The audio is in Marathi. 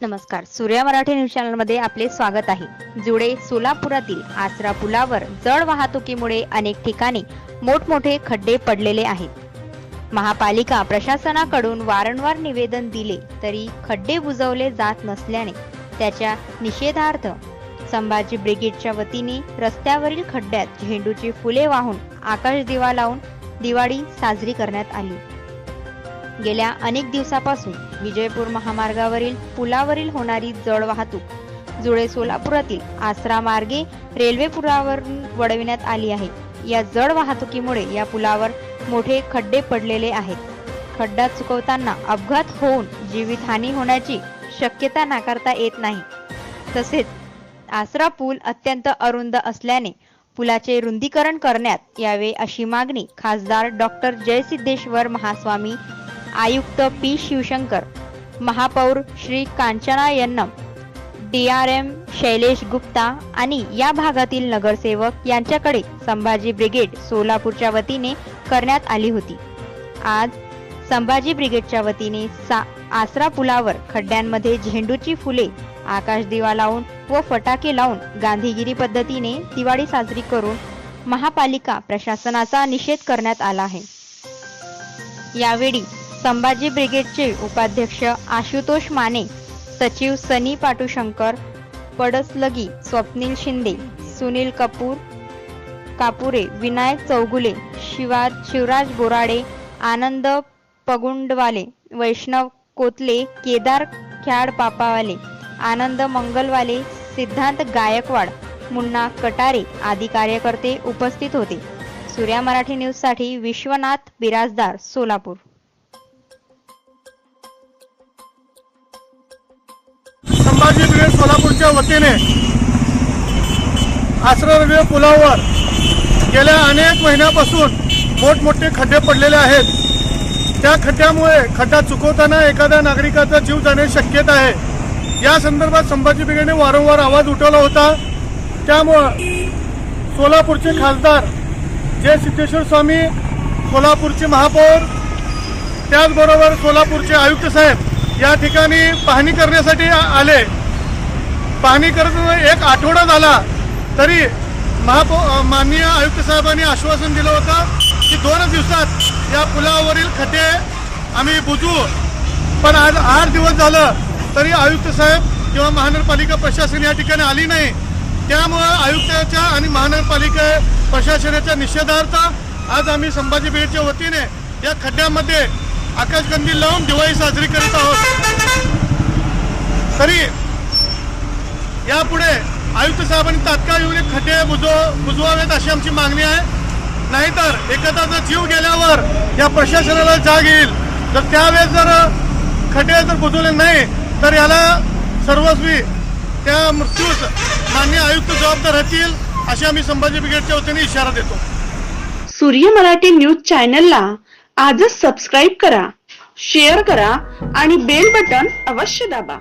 नमस्कार. सूर्या मराठी न्यूज चॅनलमध्ये आपले स्वागत आहे. जुडे सोलापुरातील आसरा पुलावर जड वाहतुकीमुळे अनेक ठिकाणी मोठमोठे खड्डे पडलेले आहेत. महापालिका प्रशासनाकडून वारंवार निवेदन दिले तरी खड्डे बुजवले जात नसल्याने त्याच्या निषेधार्थ संभाजी ब्रिगेडच्या वतीने रस्त्यावरील खड्ड्यात झेंडूची फुले वाहून आकाश दिवा लावून दिवाळी साजरी करण्यात आली. गेल्या अनेक दिवसापासून विजयपूर महामार्गावरील पुलावरील होणारी जड वाहतूक जुळे सोलापुरातील आसरा मार्गे रेल्वे पुलावर वळविण्यात आली आहे. या जड वाहतुकीमुळे या पुलावर मोठे खड्डे पडलेले आहेत. खड्डा चुकवताना अपघात होऊन जीवितहानी होण्याची शक्यता नाकारता येत नाही. तसेच आसरा पूल अत्यंत अरुंद असल्याने पुलाचे रुंदीकरण करण्यात यावे अशी मागणी खासदार डॉक्टर जयसिद्धेश्वर महास्वामी आयुक्त पी शिवशंकर महापौर Shri Kanchana Yannam D R M Shailesh Gupta आणि या भागातील नगरसेवक यांच्याकडे संभाजी ब्रिगेड सोलापूरच्या वतीने करण्यात आली होती. आज संभाजी ब्रिगेडच्या वतीने सा आसरा पुलावर खड्ड्यांमध्ये झेंडूची फुले आकाश दिवा लावून व फटाके लावून गांधीगिरी पद्धतीने दिवाळी साजरी करून महापालिका प्रशासनाचा निषेध करण्यात आला आहे. यावेळी संभाजी ब्रिगेडचे उपाध्यक्ष आशुतोष माने सचिव सनी पाटुशंकर पडसलगी स्वप्नील शिंदे सुनील कपूर कापुरे विनायक चौगुले शिवा शिवराज बोराडे आनंद पगुंडवाले वैष्णव कोतले केदार ख्याड पापावाले आनंद मंगलवाले सिद्धांत गायकवाड मुन्ना कटारे आदी कार्यकर्ते उपस्थित होते. सूर्या मराठी न्यूजसाठी विश्वनाथ बिराजदार सोलापूर. संभाजी ब्रिगेड सोलापूरच्या वतीने आसरा पुलावर गेल्या अनेक महिन्यापासून मोठमोठे खड्डे पडलेले आहेत. त्या खड्ड्यामुळे खड्डा चुकवताना एखाद्या नागरिकाचा जीव जाणे शक्यता आहे. या संदर्भात संभाजी ब्रिगेडने वारंवार आवाज उठवला होता. त्यामुळं सोलापूरचे खासदार जय सिद्धेश्वर स्वामी सोलापूरचे महापौर त्याचबरोबर सोलापूरचे आयुक्त साहेब या ठिकाणी पाहणी करण्यासाठी आले. पाहणी करत एक आठवडा झाला तरी महापौ माननीय आयुक्त साहेबांनी आश्वासन दिलं होतं की दोन दिवसात या पुलावरील खड्डे आम्ही बुजू पण आज आठ दिवस झालं तरी आयुक्त साहेब किंवा महानगरपालिका प्रशासन या ठिकाणी आली नाही. त्यामुळं आयुक्ताच्या आणि महानगरपालिका प्रशासनाच्या निषेधार्थ आज आम्ही संभाजी ब्रिगेडच्या वतीने या खड्ड्यामध्ये आकाशगंदी लावून दिवाळी साजरी करीत आहोत. तरी यापुढे आयुक्त साहेबांनी तात्काळ येऊन खटे बुजव बुजवावेत अशी आमची मागणी आहे. नाहीतर एखादा जीव गेल्यावर या प्रशासनाला जाग येईल. जर त्यावेळेस जर खटे जर बुजवले नाही तर याला सर्वस्वी त्या मृत्यूस मान्य आयुक्त जबाबदार राहतील अशी आम्ही संभाजी ब्रिगेडच्या वतीने इशारा देतो. सूर्य मराठी न्यूज चॅनलला आजच सबस्क्राईब करा शेअर करा आणि बेल बटन अवश्य दाबा.